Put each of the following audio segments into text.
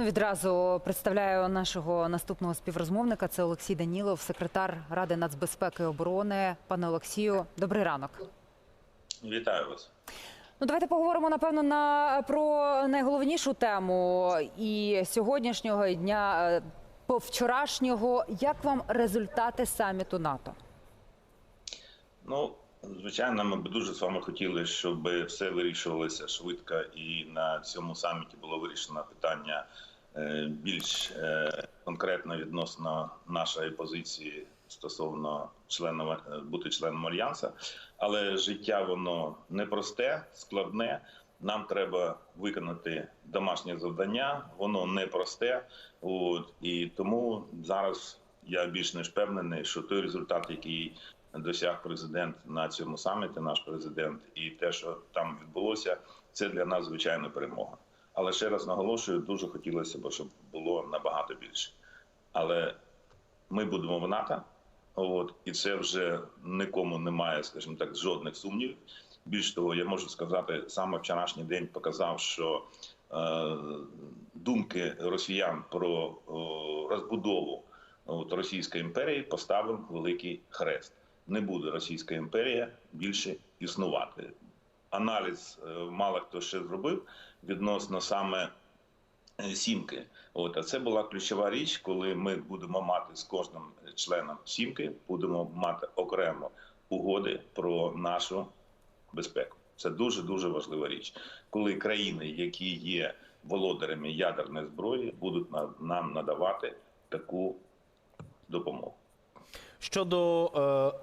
Ну, відразу представляю нашого наступного співрозмовника. Це Олексій Данілов, секретар Ради нацбезпеки і оборони. Пане Олексію, добрий ранок. Вітаю вас. Ну, давайте поговоримо напевно на про найголовнішу тему і сьогоднішнього і дня е, по вчорашнього. Як вам результати саміту НАТО? Ну, звичайно, ми б дуже з вами хотіли, щоб все вирішувалося швидко, і на цьому саміті було вирішено питання більш е, конкретно відносно нашої позиції стосовно членом, е, бути членом альянсу. Але життя воно непросте, складне. Нам треба виконати домашнє завдання, воно непросте. От і тому зараз я більш ніж впевнений, що той результат, який досяг президент на цьому саміті, наш президент, і те, що там відбулося, це для нас звичайна перемога. Але ще раз наголошую, дуже хотілося б, щоб було набагато більше. Але ми будемо в НАТО, от і це вже нікому немає, скажімо так, жодних сумнівів. Більш того, я можу сказати, саме вчорашній день показав, що е, думки росіян про о, розбудову от, Російської імперії поставив великий хрест. Не буде Російська імперія більше існувати. Аналіз е, мало хто ще зробив відносно саме е, сімки. От а це була ключова річ, коли ми будемо мати з кожним членом сімки, будемо мати окремо угоди про нашу безпеку. Це дуже дуже важлива річ, коли країни, які є володарями ядерної зброї, будуть нам надавати таку допомогу. Щодо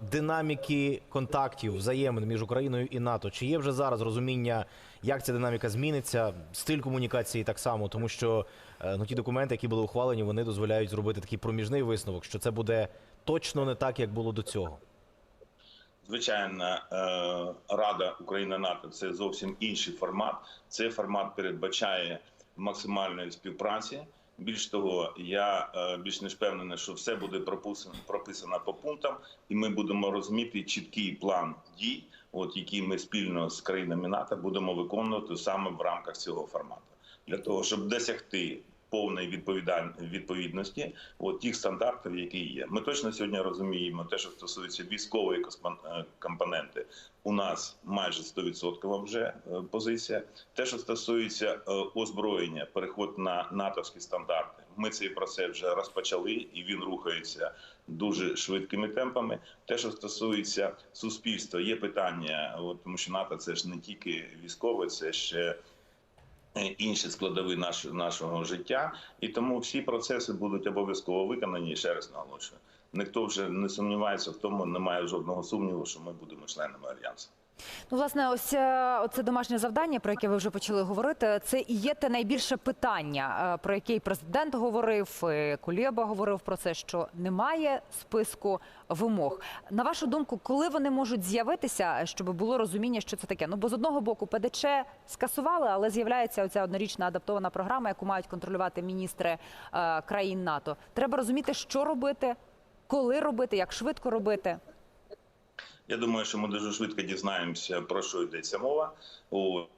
е, динаміки контактів, взаємин між Україною і НАТО, чи є вже зараз розуміння, як ця динаміка зміниться, стиль комунікації так само, тому що е, ну, ті документи, які були ухвалені, вони дозволяють зробити такий проміжний висновок, що це буде точно не так, як було до цього. Звичайно, е, Рада Україна НАТО це зовсім інший формат. Цей формат передбачає максимальної співпраці. Більш того, я е, більш ніж впевнений, що все буде прописано, прописано по пунктам, і ми будемо розуміти чіткий план дій, от який ми спільно з країнами НАТО будемо виконувати саме в рамках цього формату, для того, щоб досягти повної відповідаль... відповідності от тих стандартів, які є. Ми точно сьогодні розуміємо те, що стосується військової е, компоненти. У нас майже 100% вже е, позиція. Те, що стосується е, озброєння, переход на натовські стандарти. Ми цей процес вже розпочали, і він рухається дуже швидкими темпами. Те, що стосується суспільства, є питання, от, тому що НАТО це ж не тільки військове, це ще інші складові наш, нашого життя, і тому всі процеси будуть обов'язково виконані. Ще раз наголошую. Ніхто вже не сумнівається в тому, немає жодного сумніву, що ми будемо членами альянсу. Ну, власне, ось е, оце домашнє завдання, про яке ви вже почали говорити. Це і є те найбільше питання, е, про яке і президент говорив, і Кулєба говорив про це, що немає списку вимог. На вашу думку, коли вони можуть з'явитися, щоб було розуміння, що це таке? Ну бо з одного боку ПДЧ скасували, але з'являється оця однорічна адаптована програма, яку мають контролювати міністри е, країн НАТО. Треба розуміти, що робити, коли робити, як швидко робити. Я думаю, що ми дуже швидко дізнаємося про що йдеться мова.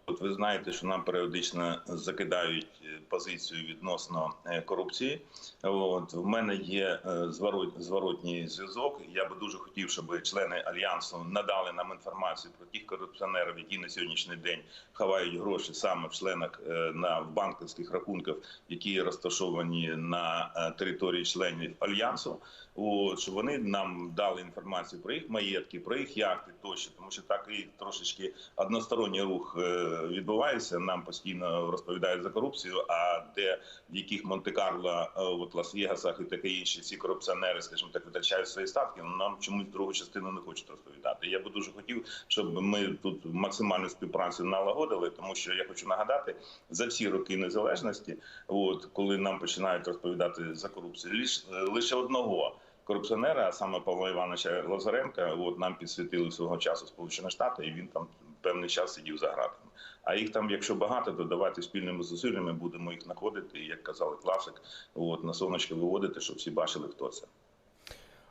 От ви знаєте, що нам періодично закидають е, позицію відносно е, корупції. От в мене є е, зворот, зворотній зв'язок. Я би дуже хотів, щоб члени альянсу надали нам інформацію про тих корупціонерів, які на сьогоднішній день ховають гроші саме в членах на в банківських рахунках, які розташовані на території членів альянсу. От, щоб вони нам дали інформацію про їх маєтки, про їх яхти тощо, тому що так і трошечки односторонній рух відбувається. Нам постійно розповідають за корупцію. А де в яких Монте-Карло, е, от Лас-Вегасах і таке інше, ці корупціонери, скажімо так, витрачають свої статки. Ну нам чомусь другу частину не хочуть розповідати. Я би дуже хотів, щоб ми тут максимальну співпрацю налагодили, тому що я хочу нагадати за всі роки незалежності, от коли нам починають розповідати за корупцію, лише лише одного корупціонера, а саме Павла Івановича Лазаренка, от нам підсвітили свого часу Сполучені Штати, і він там певний час сидів за ґратами. А їх там, якщо багато, то давайте спільними зусиллями будемо їх знаходити, як казали класик, от на сонечко виводити, щоб всі бачили, хто це.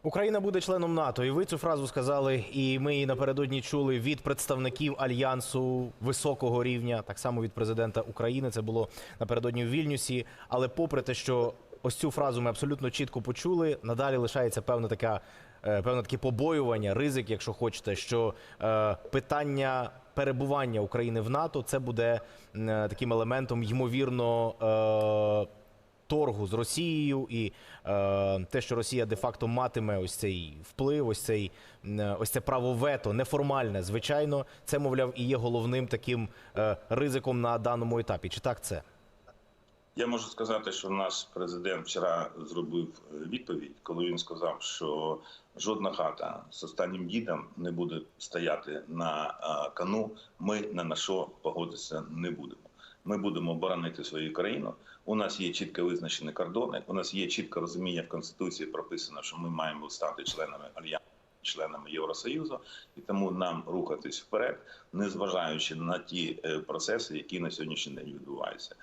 Україна буде членом НАТО, і ви цю фразу сказали, і ми її напередодні чули від представників альянсу високого рівня, так само від президента України. Це було напередодні в Вільнюсі. Але попри те, що ось цю фразу ми абсолютно чітко почули, надалі лишається певна така. е, Певне таке побоювання, ризик, якщо хочете, що е, питання перебування України в НАТО це буде е, таким елементом, ймовірно, е, торгу з Росією, і е, те, що Росія де-факто матиме ось цей вплив, ось цей е, ось це право вето, неформальне, звичайно, це мовляв і є головним таким е, ризиком на даному етапі. Чи так це? Я можу сказати, що наш президент вчора зробив е, відповідь, коли він сказав, що жодна хата з останнім дідом не буде стояти на а, кону. Ми на на що погодитися не будемо. Ми будемо боронити свою країну. У нас є чітко визначені кордони. У нас є чітке розуміння в конституції. Прописано, що ми маємо стати членами альянсу. Членами Євросоюзу, і тому нам рухатись вперед, незважаючи на ті е, процеси, які на сьогоднішній день відбуваються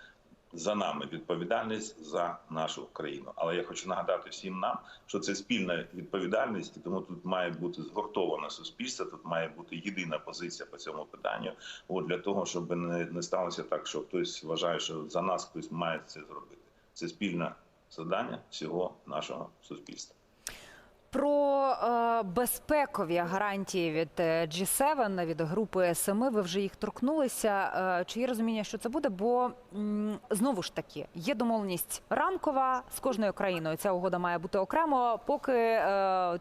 за нами відповідальність за нашу країну. Але я хочу нагадати всім нам, що це спільна відповідальність, і тому тут має бути згуртоване суспільство. Тут має бути єдина позиція по цьому питанню. От для того, щоб не, не сталося так, що хтось вважає, що за нас хтось має це зробити. Це спільне завдання всього нашого суспільства. Про е, безпекові гарантії від е, G7, від групи Семи, ви вже їх торкнулися. Е, чи є розуміння, що це буде? Бо знову ж таки є домовленість рамкова з кожною країною. Ця угода має бути окремо, поки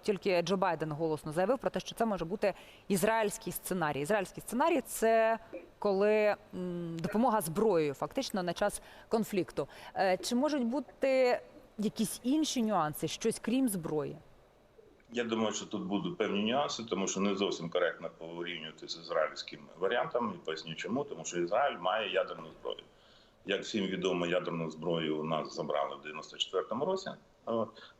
тільки Джо Байден голосно заявив про те, що це може бути ізраїльський сценарій. Ізраїльський сценарій це коли допомога зброєю, фактично на час конфлікту. Чи можуть бути якісь інші нюанси, щось крім зброї? Я думаю, що тут будуть певні нюанси, тому що не зовсім коректно порівнювати з ізраїльським варіантом. І поясню чому, тому що Ізраїль має ядерну зброю. Як всім відомо, ядерну зброю у нас забрали в 94-му році.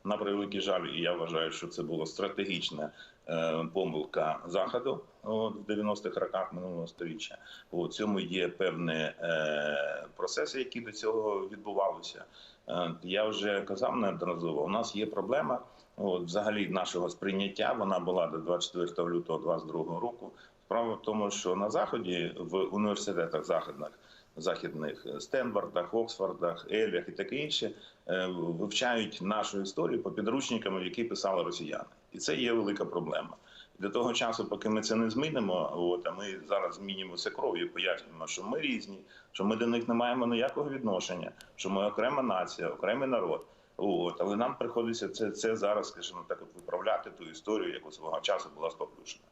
На превеликий жаль, і я вважаю, що це була стратегічна е, помилка заходу от, в 90-х роках минулого століття. У цьому є певні е, процеси, які до цього відбувалися. Е, я вже казав неодноразово. У нас є проблема. От, взагалі, нашого сприйняття вона була до 24 лютого 2022 року. Справа в тому, що на заході в університетах західних західних Стенвардах, Оксфордах, Ельях і таке інше е, вивчають нашу історію по підручникам, які писали росіяни, і це є велика проблема. Для того часу, поки ми це не змінимо, от а ми зараз змінюємо це кров'ю, пояснюємо, що ми різні, що ми до них не маємо ніякого відношення, що ми окрема нація, окремий народ. От, але нам приходиться це, це зараз, скажімо так, от виправляти ту історію, яку свого часу була споплюшена.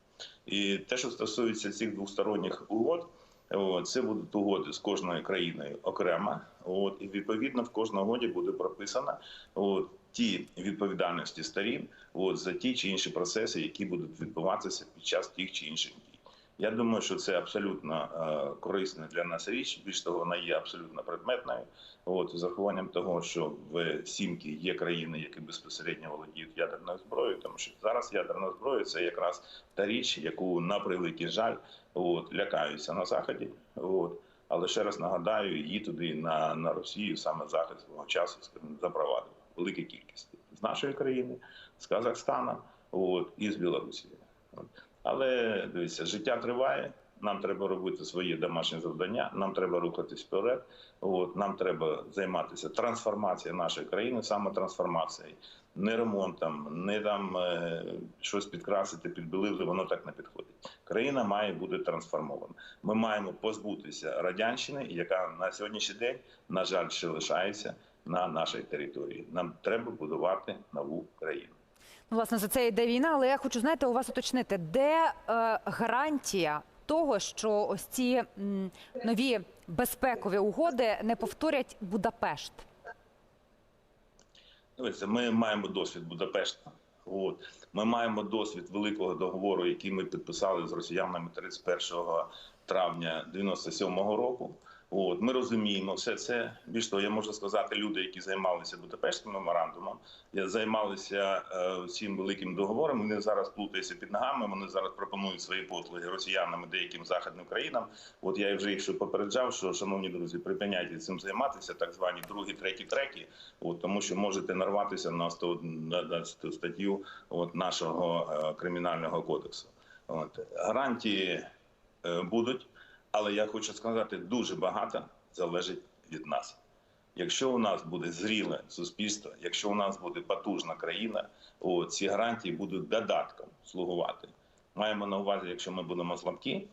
І те, що стосується цих двосторонніх угод, от, це будуть угоди з кожною країною окремо. От, і відповідно в кожній угоді буде прописано от, ті відповідальності сторін от, за ті чи інші процеси, які будуть відбуватися під час тих чи інших дій. Я думаю, що це абсолютно е, корисна для нас річ. Більш того, вона є абсолютно предметною. От з урахуванням того, що в сімки є країни, які безпосередньо володіють ядерною зброєю, тому що зараз ядерна зброя це якраз та річ, яку на превеликий жаль от, лякаються на заході. От. Але ще раз нагадаю, її туди на, на Росію саме захід свого часу запровадив велика кількість з нашої країни, з Казахстана, от, і з Білорусі. Але дивіться, життя триває. Нам треба робити свої домашні завдання. Нам треба рухатись вперед. От нам треба займатися трансформацією нашої країни, саме трансформацією, не ремонтом, не там е, щось підкрасити, підбілити. Воно так не підходить. Країна має бути трансформована. Ми маємо позбутися радянщини, яка на сьогоднішній день, на жаль, ще лишається на нашій території. Нам треба будувати нову країну. Власне, за це йде війна, але я хочу знаєте, у вас уточнити, де е, гарантія того, що ось ці м, нові безпекові угоди не повторять Будапешт? Дивіться, ми маємо досвід Будапешта. От ми маємо досвід великого договору, який ми підписали з росіянами 31 травня 97-го року. От ми розуміємо все це. Більш того, я можу сказати, люди, які займалися Будапештським меморандумом, займалися е, цим великим договором. Вони зараз плутаються під ногами. Вони зараз пропонують свої послуги росіянам і деяким західним країнам. От я вже їх попереджав, що шановні друзі, припиняйте цим займатися, так звані другі, треті, треті. От тому, що можете нарватися на 111 статтю от нашого е, кримінального кодексу. От гарантії е, будуть. Але я хочу сказати, дуже багато залежить від нас. Якщо у нас буде зріле суспільство, якщо у нас буде потужна країна, о, ці гарантії будуть додатком слугувати. Маємо на увазі, якщо ми будемо слабкі,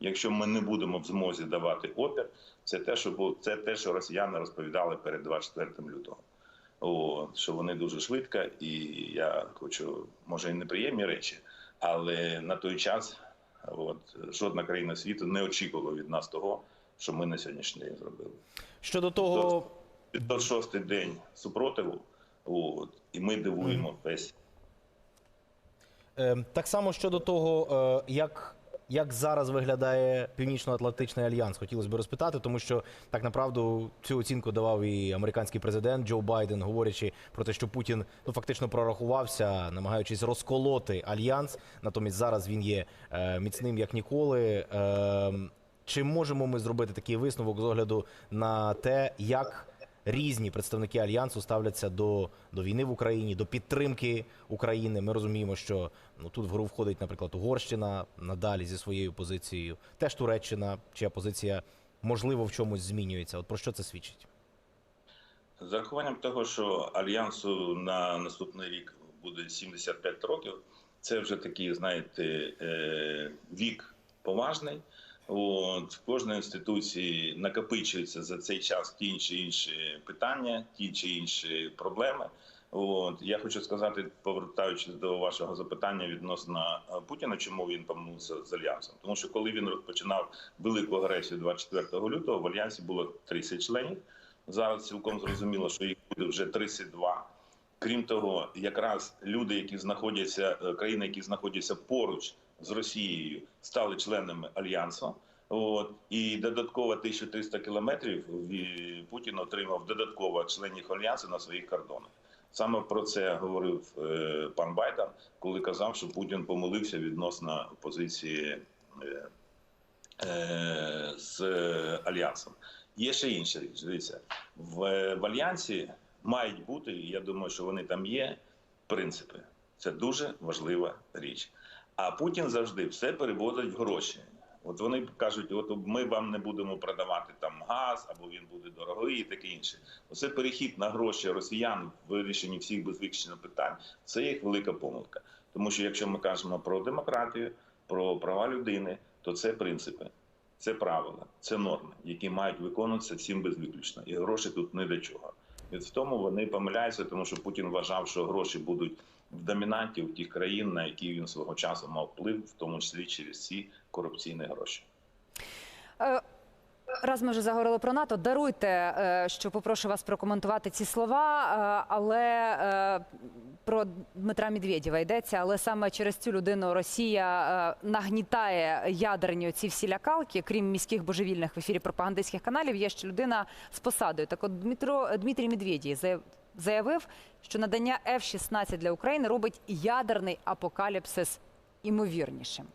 якщо ми не будемо в змозі давати опір, це те, що це те, що росіяни розповідали перед 24 лютого. О, що вони дуже швидко, і я хочу, може, і неприємні речі, але на той час От жодна країна світу не очікувала від нас того, що ми на сьогоднішній день зробили. Щодо того, 506 день супротиву, от, і ми дивуємо весь Е, Так само щодо того, е, як, як зараз виглядає Північно-Атлантичний альянс, хотілося б розпитати, тому що так направду цю оцінку давав і американський президент Джо Байден, говорячи про те, що Путін ну фактично прорахувався, намагаючись розколоти альянс. Натомість зараз він є е, міцним як ніколи. Е, Чи можемо ми зробити такий висновок з огляду на те, як різні представники альянсу ставляться до, до війни в Україні, до підтримки України. Ми розуміємо, що ну тут в гру входить, наприклад, Угорщина надалі зі своєю позицією, теж Туреччина, чия позиція можливо в чомусь змінюється. От про що це свідчить? з рахуванням того, що альянсу на наступний рік буде 75 років. Це вже такий, знаєте, е, вік поважний. От, в кожній інституції накопичуються за цей час ті чи інші питання, ті чи інші проблеми. От я хочу сказати, повертаючись до вашого запитання відносно е, Путіна, чому він помилився з альянсом? Тому що коли він розпочинав велику агресію 24 лютого, в альянсі було 30 членів. Зараз цілком зрозуміло, що їх буде вже 32. Крім того, якраз люди, які знаходяться, е, країни, які знаходяться поруч з Росією, стали членами альянсу. От і додатково 1300 кілометрів Путін отримав додатково членів альянсу на своїх кордонах. Саме про це говорив е, пан Байден, коли казав, що Путін помилився відносно позиції е, е, з альянсом. Є ще інша річ. Дивіться, в, в альянсі мають бути, я думаю, що вони там є. Принципи це дуже важлива річ. А Путін завжди все переводить в гроші. От вони кажуть, от ми вам не будемо продавати там газ, або він буде дорогий, і таке інше. Оце перехід на гроші росіян в вирішенні всіх без питань. Це їх велика помилка. Тому що якщо ми кажемо про демократію, про права людини, то це принципи, це правила, це норми, які мають виконуватися всім без виключення. І гроші тут не до чого. І в тому вони помиляються, тому що Путін вважав, що гроші будуть домінантів тих країн, на які він свого часу мав вплив, в тому числі через ці корупційні гроші. Раз ми вже заговорили про НАТО, даруйте, е, що попрошу вас прокоментувати ці слова, е, але е, про Дмитра Медведєва йдеться, але саме через цю людину Росія нагнітає ядерні ці всі лякалки, крім міських божевільних в ефірі пропагандистських каналів. Є ще людина з посадою. Так, от Дмитро Дмитрій Медведєв заявив, що надання F-16 для України робить ядерний апокаліпсис імовірнішим.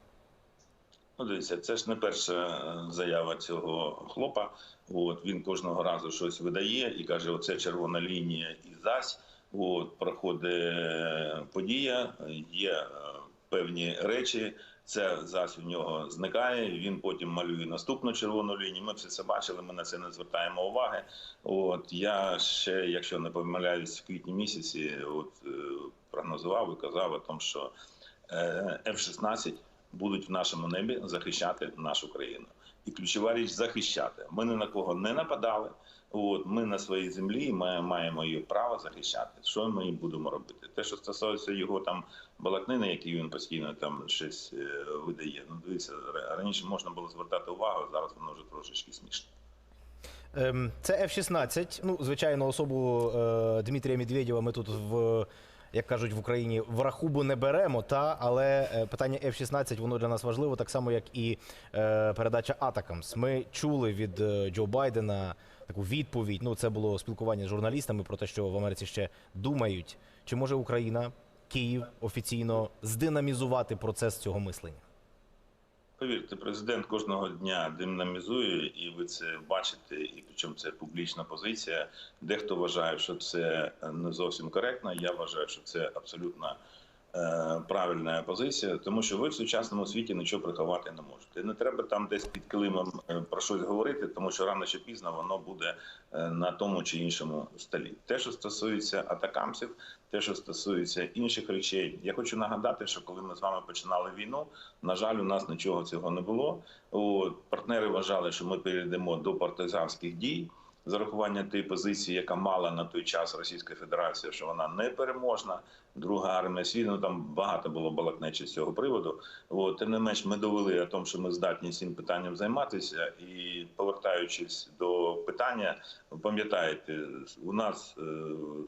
Ну, дивіться, це ж не перша е, заява цього хлопа. От він кожного разу щось видає і каже: оце червона лінія і зась. От проходить е, подія, є е, певні речі. Це зась у нього зникає. Він потім малює наступну червону лінію. Ми все це бачили. Ми на це не звертаємо уваги. От я ще, якщо не помиляюсь, в квітні місяці, от прогнозував і казав о тому, що е, F-16 будуть в нашому небі захищати нашу країну. І ключова річ захищати. Ми ні на кого не нападали. От ми на своїй землі ми маємо її право захищати. Що ми будемо робити? Те, що стосується його там балакнини, які він постійно там щось е, видає. Ну дивіться, раніше можна було звертати увагу, зараз воно вже трошечки смішно. Ем, Це F-16. Ну, звичайно, особу е, Дмитрія Медведєва ми тут в як кажуть в Україні, в рахубу не беремо. Та але е, питання F-16 воно для нас важливо, так само як і е, передача Атакамс. Ми чули від е, Джо Байдена таку відповідь. Ну, це було спілкування з журналістами про те, що в Америці ще думають, чи може Україна, Київ офіційно здинамізувати процес цього мислення. Повірте, президент кожного дня динамізує, і ви це бачите, і причому це публічна позиція. Дехто вважає, що це не зовсім коректно. Я вважаю, що це абсолютно е, правильна позиція, тому що ви в сучасному світі нічого приховати не можете. Не треба там десь під килимом е, про щось говорити, тому що рано чи пізно воно буде е, на тому чи іншому столі. Те, що стосується атакамсів, те, що стосується інших речей, я хочу нагадати, що коли ми з вами починали війну, на жаль, у нас нічого цього не було. Партнери вважали, що ми перейдемо до партизанських дій. З урахування тієї позиції, яка мала на той час Російська Федерація, що вона не переможна, друга армія світу, ну там багато було балакнечі з цього приводу. От, тим не менш, ми довели о тому, що ми здатні цим питанням займатися. І повертаючись до питання, пам'ятаєте, у нас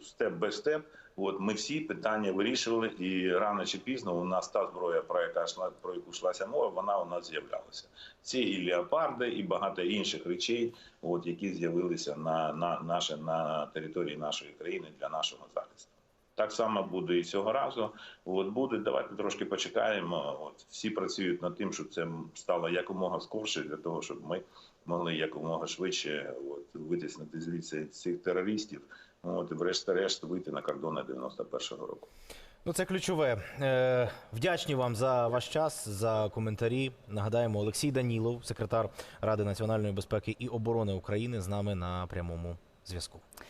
степ без степ. От ми всі питання вирішували, і рано чи пізно у нас та зброя, про яка йшла про яку йшлася мова, вона у нас з'являлася. Ці і леопарди, і багато інших речей, от які з'явилися на, на наше на території нашої країни для нашого захисту. Так само буде і цього разу. От буде. Давайте трошки почекаємо. От всі працюють над тим, щоб це стало якомога скорше, для того, щоб ми могли якомога швидше от, витіснити звідси цих терористів. От врешті-решт вийти на кордони 91-го року. Ну, це ключове. Е, вдячні вам за ваш час, за коментарі. Нагадаємо, Олексій Данілов, секретар Ради національної безпеки і оборони України, з нами на прямому зв'язку.